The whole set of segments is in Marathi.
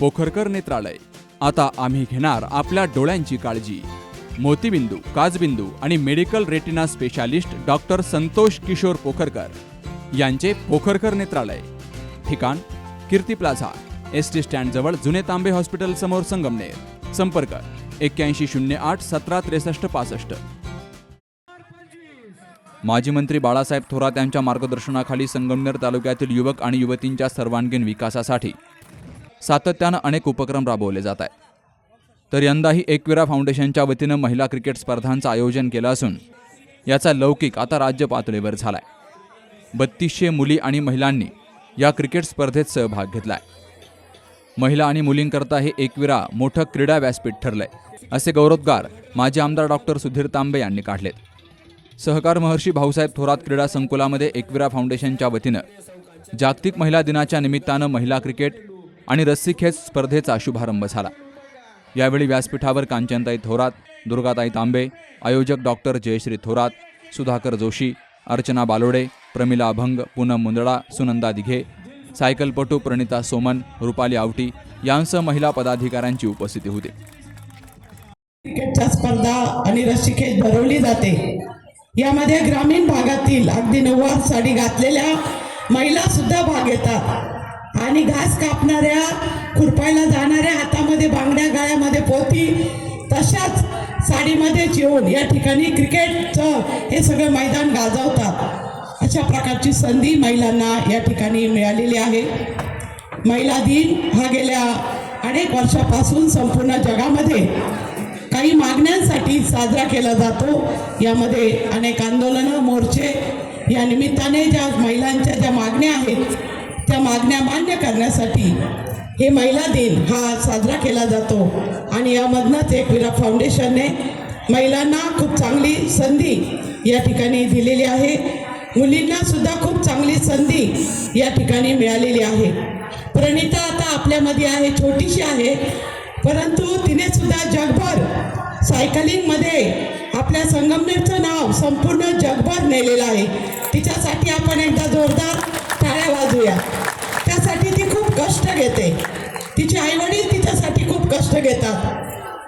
पोखरकर नेत्रालय. आता आम्ही घेणार आपल्या डोळ्यांची काळजी. मोतीबिंदू काजबिंदू आणि medical retina specialist doctor Santosh Kishor Pokharkar यांचे पोखरकर नेत्रालय. ठिकाण कीर्ती प्लाझा एस टी स्टँडजवळ जुने तांबे हॉस्पिटल समोर संगमनेर. संपर्क एक्क्याऐंशी शून्य आठ सतरा त्रेसष्ट पासष्ट. माजी मंत्री बाळासाहेब थोरात यांच्या मार्गदर्शनाखाली संगमनेर तालुक्यातील युवक आणि युवतींच्या सर्वांगीण विकासासाठी सातत्यानं अनेक उपक्रम राबवले जात आहेत. तर यंदाही एकविरा फाउंडेशनच्या वतीनं महिला क्रिकेट स्पर्धांचं आयोजन केलं असून याचा लौकिक आता राज्य पातळीवर झाला आहे बत्तीसशे मुली आणि महिलांनी या क्रिकेट स्पर्धेत सहभाग घेतला आहे महिला आणि मुलींकरता हे एकविरा मोठं क्रीडा व्यासपीठ ठरलंय असे गौरवोद्गार माजी आमदार डॉक्टर सुधीर तांबे यांनी काढलेत. सहकार महर्षी भाऊसाहेब थोरात क्रीडा संकुलामध्ये एकविरा फाउंडेशनच्या वतीनं जागतिक महिला दिनाच्या निमित्तानं महिला क्रिकेट आणि रस्सीखेच स्पर्धेचा शुभारंभ झाला. यावेळी व्यासपीठावर कांचनताई थोरात दुर्गाताई तांबे आयोजक डॉक्टर जयश्री थोरात सुधाकर जोशी अर्चना बालोडे प्रमिला अभंग पूनम मुंदडा सुनंदा दिघे सायकलपटू प्रणिता सोमन रुपाली आवटी यांसह महिला पदाधिकाऱ्यांची उपस्थिती होती. क्रिकेटच्या स्पर्धा आणि रस्सीखेच भरवली जाते. यामध्ये ग्रामीण भागातील अगदी नऊवार साडी घातलेल्या महिला सुद्धा भाग घेतात. आणि घास कापणाऱ्या खुरपायला जाणाऱ्या हातामध्ये बांगड्या गाळ्यामध्ये पोती तशाच साडीमध्येच येऊन या ठिकाणी क्रिकेटचं हे सगळं मैदान गाजवतात. अशा प्रकारची संधी महिलांना या ठिकाणी मिळालेली आहे. महिला दिन हा गेल्या अनेक वर्षापासून संपूर्ण जगामध्ये काही मागण्यांसाठी साजरा केला जातो. यामध्ये अनेक आंदोलनं मोर्चे या निमित्ताने ज्या महिलांच्या ज्या मागण्या आहेत त्या मागण्या मान्य करण्यासाठी हे महिला दिन हा साजरा केला जातो. आणि यामधनंच एकविरा फाउंडेशनने महिलांना खूप चांगली संधी या ठिकाणी दिलेली आहे. मुलींनासुद्धा खूप चांगली संधी या ठिकाणी मिळालेली आहे. प्रणिता आता आपल्यामध्ये आहे छोटीशी आहे. परंतु तिनेसुद्धा जगभर सायकलिंगमध्ये आपल्या संगमनेरचं नाव संपूर्ण जगभर नेलेलं आहे. तिच्यासाठी आपण एकदा जोरदार वाजूया त्यासाठी ती खूप कष्ट घेते. तिचे आईवडील तिच्यासाठी खूप कष्ट घेतात.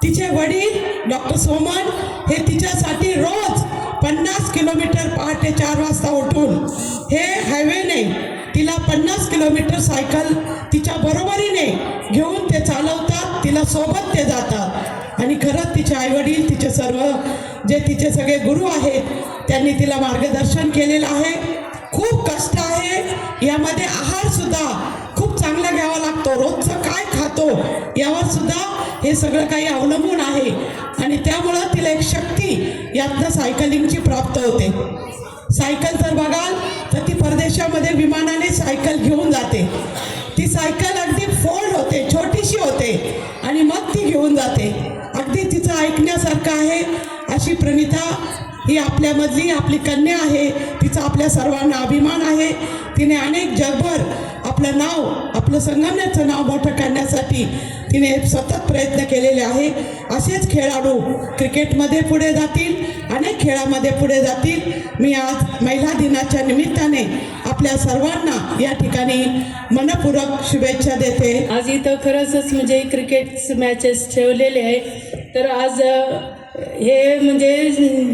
तिचे वडील डॉक्टर सोमन हे तिच्यासाठी रोज पन्नास किलोमीटर पहाटे चार वाजता उठून हे हायवेने तिला पन्नास किलोमीटर सायकल तिच्या बरोबरीने घेऊन ते चालवतात. तिला सोबत ते जातात. आणि खरंच तिचे आईवडील तिचे सर्व जे तिचे सगळे गुरु आहेत त्यांनी तिला मार्गदर्शन केलेलं आहे. घ्यावा रोजचं काय खातो यावर सुद्धा हे सगळं काही अवलंबून आहे. आणि त्यामुळं तिला एक शक्ती यातनं सायकलिंगची प्राप्त होते. सायकल जर बघाल तर ती परदेशामध्ये विमानाने सायकल घेऊन जाते. ती सायकल अगदी फोल्ड होते छोटीशी होते आणि मग ती घेऊन जाते. अगदी तिचं ऐकण्यासारखं आहे अशी प्रणिता ही आपल्यामधली आपली कन्या आहे तिचा आपल्या सर्वांना अभिमान आहे. तिने अनेक जगभर आपलं नाव आपलं संगमनेरचं नाव मोठं करण्यासाठी तिने सतत प्रयत्न केलेले आहे. असेच खेळाडू क्रिकेटमध्ये पुढे जातील अनेक खेळामध्ये पुढे जातील. मी आज महिला दिनाच्या निमित्ताने आपल्या सर्वांना या ठिकाणी मनपूर्वक शुभेच्छा देते. आज इथं खरंच म्हणजे क्रिकेट मॅचेस ठेवलेले आहे तर आज हे म्हणजे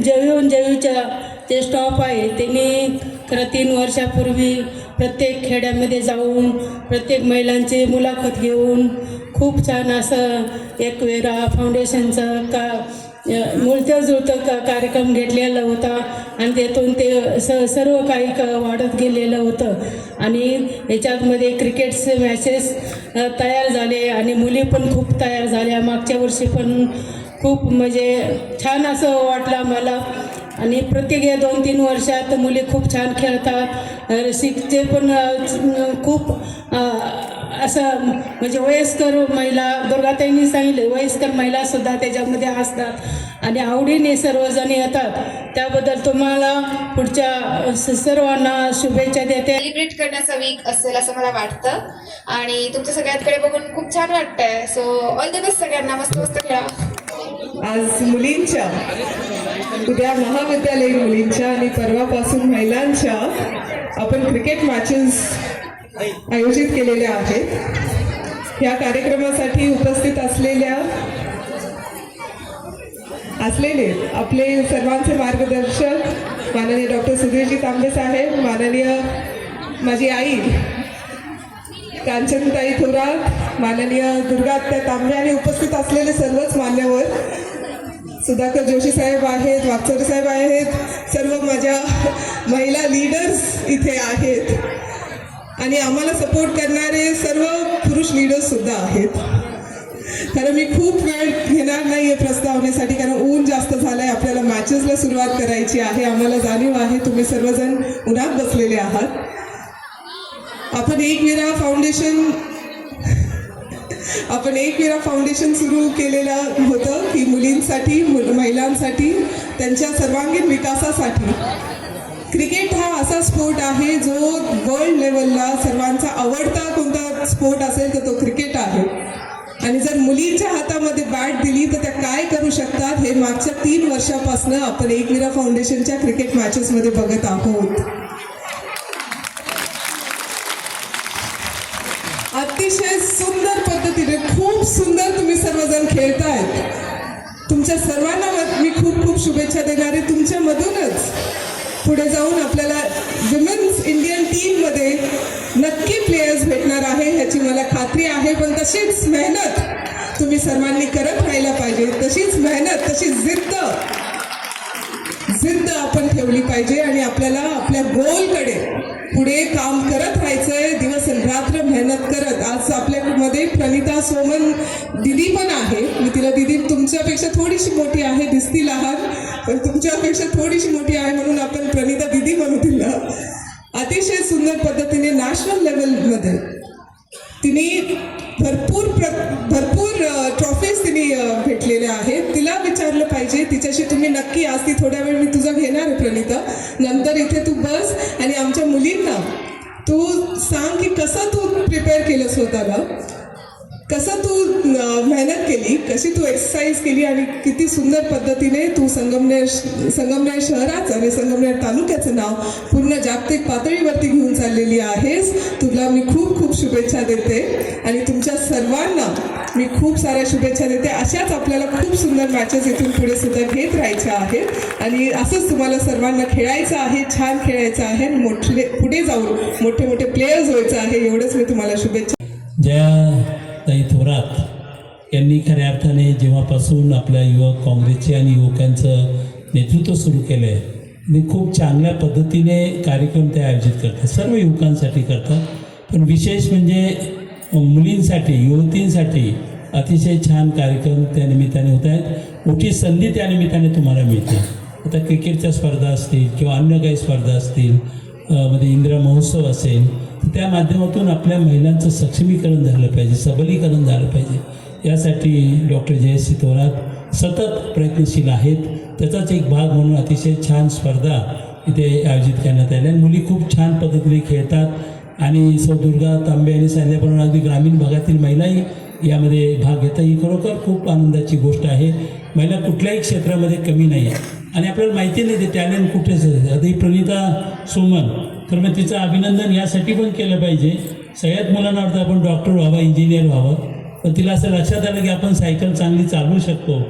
जयू जयूच्या जे स्टॉप आहे. त्यांनी खरं तीन वर्षापूर्वी प्रत्येक खेड्यामध्ये जाऊन प्रत्येक महिलांची मुलाखत घेऊन खूप छान असं एक वेरा फाउंडेशनचं का मुळतं जुळतं का कार्यक्रम घेतलेला होता आणि त्यातून ते स सर्व काही क वाढत गेलेलं होतं. आणि याच्यातमध्ये क्रिकेट्स मॅचेस तयार झाले आणि मुली पण खूप तयार झाल्या. मागच्या वर्षी पण खूप म्हणजे छान असं वाटलं मला. आणि प्रत्येक या दोन तीन वर्षात मुली खूप छान खेळतात. रसिकचे पण खूप असं म्हणजे वयस्कर महिला दुर्गाताईंनी सांगितले वयस्कर महिलासुद्धा त्याच्यामध्ये असतात आणि आवडीने सर्वजण येतात. त्याबद्दल तुम्हाला पुढच्या स- सर्वांना शुभेच्छा देते. सेलिब्रेट करण्याचा वीक असेल असं मला वाटतं. आणि तुमच्या सगळ्यांकडे बघून खूप छान वाटतंय. सो ऑल द बेस्ट सगळ्यांना. मस्त मस्त खेळा. आज मुलींच्या उद्या महाविद्यालयीन मुलींच्या आणि परवापासून महिलांच्या आपण क्रिकेट मॅचेस आयोजित केलेल्या आहेत. या कार्यक्रमासाठी उपस्थित असलेल्या असलेले आपले सर्वांचे मार्गदर्शक माननीय डॉक्टर सुधीरजी तांबे साहेब माननीय माझी आई कांचनताई थोरात माननीय दुर्गात्या तांबे आणि उपस्थित असलेले सर्वच मान्यवर सुधाकर जोशी साहेब आहेत वाक्सर साहेब आहेत सर्व माझ्या महिला लीडर्स इथे आहेत. आणि आम्हाला सपोर्ट करणारे सर्व पुरुष लीडर्ससुद्धा आहेत. कारण मी खूप वेळ घेणार नाही आहे प्रस्तावनेसाठी कारण ऊन जास्त झालं आहे आपल्याला मॅचेसला सुरुवात करायची आहे आम्हाला जाणीव आहे तुम्ही सर्वजण उन्हात बसलेले आहात. आपण एक विरा फाउंडेशन आपण एक वेळा फाउंडेशन सुरू केलेलं होतं की मुलींसाठी महिलांसाठी त्यांच्या सर्वांगीण विकासासाठी. क्रिकेट हा असा स्पोर्ट आहे जो वर्ल्ड लेवलला सर्वांचा आवडता कोणता स्पोर्ट असेल तर तो क्रिकेट आहे. आणि जर मुलींच्या हातामध्ये बॅट दिली तर त्या काय करू शकतात हे मागच्या तीन वर्षापासून आपण एकविरा फाउंडेशनच्या क्रिकेट मॅचेसमध्ये बघत आहोत. अतिशय सुंदर पद्धतीने खूप सुंदर तुम्ही सर्वजण खेळतायत. तुमच्या सर्वांना मी खूप खूप शुभेच्छा देणारे तुमच्या तुमच्यामधूनच पुढे जाऊन आपल्याला विमेन्स इंडियन टीममध्ये नक्की प्लेयर्स भेटणार आहे ह्याची मला खात्री आहे. पण तशीच मेहनत तुम्ही सर्वांनी करत राहायला पाहिजे. तशीच मेहनत तशी जिद्द जिद्द आपण ठेवली पाहिजे आणि आपल्याला आपल्या गोलकडे पुढे काम करत मेहनत करत आज आपल्यामध्ये प्रणिता सोमन दिदी पण आहे. मी तिला दिदी तुमच्यापेक्षा थोडीशी मोठी आहे दिसतील आहात पण तुमच्यापेक्षा थोडीशी मोठी आहे म्हणून आपण प्रणिता दिदी म्हणू तिला. अतिशय सुंदर पद्धतीने नॅशनल लेवलमध्ये केली तू एक्सरसाइज केली आणि किती सुंदर पद्धतीने तू संगमनेर संगमनेर शहराचं आणि संगमनेर तालुक्याचं नाव पूर्ण जागतिक पातळीवरती घेऊन चाललेली आहेस. तुला मी खूप खूप शुभेच्छा देते आणि तुमच्या सर्वांना मी खूप साऱ्या शुभेच्छा देते. अशाच आपल्याला खूप सुंदर मॅचेस इथून पुढे सुद्धा घेत राहायच्या आहेत. आणि असंच तुम्हाला सर्वांना खेळायचं आहे छान खेळायचं आहे आणि मोठे पुढे जाऊन मोठे मोठे प्लेयर्स व्हायचं आहे. एवढंच मी तुम्हाला शुभेच्छा जया थोरात. यांनी खऱ्या अर्थाने जेव्हापासून आपल्या युवक काँग्रेसचे आणि युवकांचं नेतृत्व सुरू केलं आहे आणि खूप चांगल्या पद्धतीने कार्यक्रम ते आयोजित करतात. सर्व युवकांसाठी करतात. पण विशेष म्हणजे मुलींसाठी युवतींसाठी अतिशय छान कार्यक्रम त्या निमित्ताने होत आहेत. मोठी संधी त्या निमित्ताने तुम्हाला मिळते. आता क्रिकेटच्या स्पर्धा असतील किंवा अन्य काही स्पर्धा असतील मध्ये इंदिरा महोत्सव असेल त्या माध्यमातून आपल्या महिलांचं सक्षमीकरण झालं पाहिजे सबलीकरण झालं पाहिजे. यासाठी डॉक्टर जयश्री थोरात सतत प्रयत्नशील आहेत. त्याचाच एक भाग म्हणून अतिशय छान स्पर्धा इथे आयोजित करण्यात आल्या आणि मुली खूप छान पद्धतीने खेळतात. आणि सौ दुर्गा तांबे आणि सांगितल्याप्रमाणे अगदी ग्रामीण भागातील महिलाही यामध्ये भाग घेतात. ही खरोखर खूप आनंदाची गोष्ट आहे. महिला कुठल्याही क्षेत्रामध्ये कमी नाही. आहे आणि आपल्याला माहिती नाही ते टॅलेंट कुठेच आता ही प्रणिता सुमन तर मग तिचं अभिनंदन यासाठी पण केलं पाहिजे. सगळ्यात मुलांना वाटतं आपण डॉक्टर व्हावा इंजिनियर व्हावं. पण तिला असं लक्षात आलं की आपण सायकल चांगली चालवू शकतो.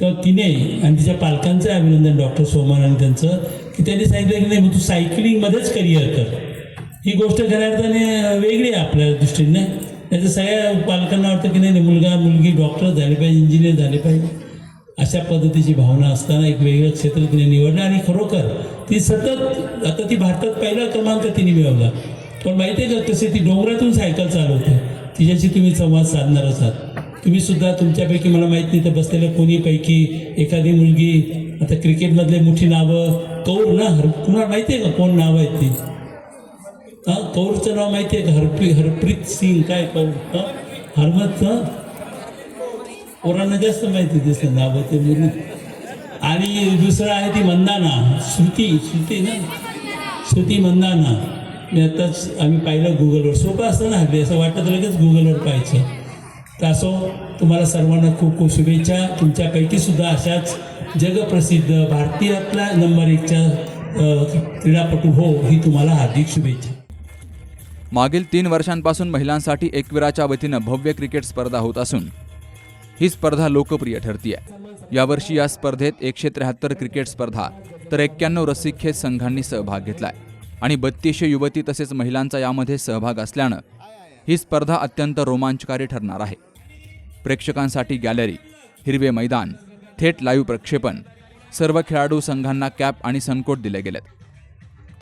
तेव्हा तिने आणि तिच्या पालकांचं अभिनंदन डॉक्टर सोमन आणि त्यांचं की त्यांनी सांगितलं की नाही मग तू सायकलिंगमध्येच करिअर कर. ही गोष्ट खऱ्या अर्थाने वेगळी आहे आपल्या दृष्टीने. त्याचं सगळ्या पालकांना वाटतं की नाही नाही, मुलगा मुलगी डॉक्टर झाले पाहिजे इंजिनियर झाले पाहिजे. अशा पद्धतीची भावना असताना एक वेगळं क्षेत्र तिने निवडलं आणि खरोखर ती सतत आता ती भारतात पहिला क्रमांक तिने मिळवला. पण माहिती आहे का कसे ती डोंगरातून सायकल चालवते. तिच्याशी तुम्ही संवाद साधणार आहात तुम्ही सुद्धा तुमच्यापैकी मला माहीत नाही तर बसलेल्या कोणीपैकी एखादी मुलगी आता क्रिकेटमधले मोठी नावं कौर ना हर कुणाला माहिती आहे का कोण नावं आहेत ती? हां कौरचं नाव माहिती आहे का? हरप्री हरप्रीत सिंग काय कौर? हां? हरमत पोरांना जास्त माहिती दिसतं नावं ते मुली. आणि दुसरं आहे ती मंदाना श्रुती श्रुती ना? श्रुती मंदाना. मी आताच आम्ही पाहिलं गुगलवर सोपं असतं ना हल्ली. असं वाटतं लगेच गुगलवर पाहायचं. तर असो तुम्हाला सर्वांना खूप खूप शुभेच्छा. तुमच्यापैकी सुद्धा अशाच जगप्रसिद्ध भारतीयातला नंबर एकच्या क्रीडापटू हो ही तुम्हाला हार्दिक शुभेच्छा. मागील तीन वर्षांपासून महिलांसाठी एकविराच्या वतीनं भव्य क्रिकेट स्पर्धा होत असून ही स्पर्धा लोकप्रिय ठरतीय. यावर्षी या स्पर्धेत एकशे त्र्याहत्तर क्रिकेट स्पर्धा तर एक्क्याण्णव रस्सीखेच संघांनी सहभाग घेतला आहे आणि बत्तीसशे युवती तसेच महिलांचा यामध्ये सहभाग असल्यानं ही स्पर्धा अत्यंत रोमांचकारी ठरणार आहे. प्रेक्षकांसाठी गॅलरी हिरवे मैदान थेट लाईव्ह प्रक्षेपण सर्व खेळाडू संघांना कॅप आणि सनकोट दिले गेलेत.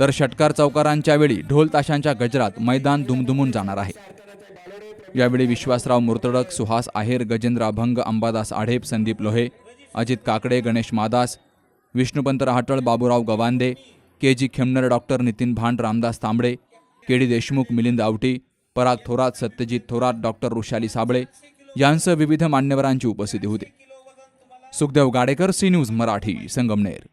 तर षटकार चौकारांच्या वेळी ढोल ताशांच्या गजरात मैदान दुमदुमून जाणार आहे. यावेळी विश्वासराव मुर्तडक सुहास आहेर गजेंद्र अभंग Ambadas Adhep Sandeep Lohe Ajit Kakade Ganesh Madas Vishnupant Rahatal Baburao Gawande K G Khemnar doctor Nitin Bhand Ramdas Tambade K D Deshmukh Milind Awati Parag Thorat Satyajit Thorat doctor Rushali Sable यांसह विविध मान्यवरांची उपस्थिती होती. Sukhdev Gadekar C news Marathi Sangamner.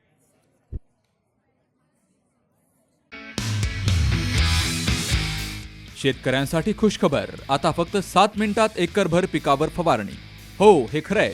शेतकऱ्यांसाठी खुशखबर. आता फक्त सात मिनिटात एकरभर पिकावर फवारणी. हो हे खरंय.